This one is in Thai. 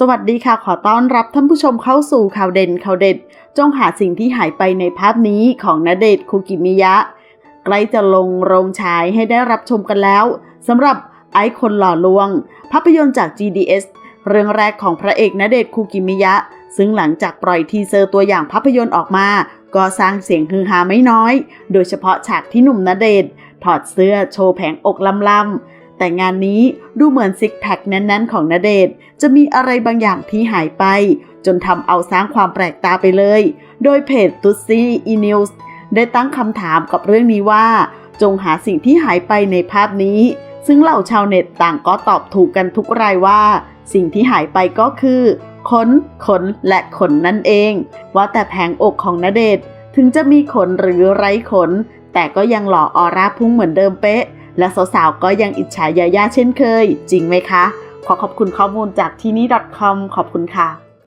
สวัสดีค่ะขอต้อนรับท่านผู้ชมเข้าสู่ข่าวเด่นข่าวเด็ด จงหาสิ่งที่หายไปในภาพนี้ของณเดชน์คุกิมิยะ ใกล้จะลงโรงฉายให้ได้รับชมกันแล้วสำหรับไอคนหล่อลวง ภาพยนตร์จาก GDS เรื่องแรกของพระเอกณเดชน์คุกิมิยะ ซึ่งหลังจากปล่อยทีเซอร์ตัวอย่างภาพยนตร์ออกมา ก็สร้างเสียงฮือฮาไม่น้อย โดยเฉพาะฉากที่หนุ่มณเดชน์ถอดเสื้อโชว์แผงอกล่ำ แต่งานนี้ดูเหมือนซิกแพคแน่นๆของณเดชน์จะมีอะไรบางอย่างที่หายไป จนทำเอาสร้างความแปลกตาไปเลย โดยเพจตุซี่อีนิวส์ได้ตั้งคำถามกับเรื่องนี้ว่า จงหาสิ่งที่หายไปในภาพนี้ ซึ่งเหล่าชาวเน็ตต่างก็ตอบถูกกันทุกรายว่า สิ่งที่หายไปก็คือขนขนและขนนั่นเอง ว่าแต่แผงอกของณเดชน์ถึงจะมีขนหรือไร้ขน แต่ก็ยังหล่อออร่าพุ่งเหมือนเดิมเป๊ะ และสาวๆก็ยังอิจฉายาย่าเช่นเคย จริงไหมคะ ขอขอบคุณข้อมูลจากที่นี่ .com ขอบคุณค่ะ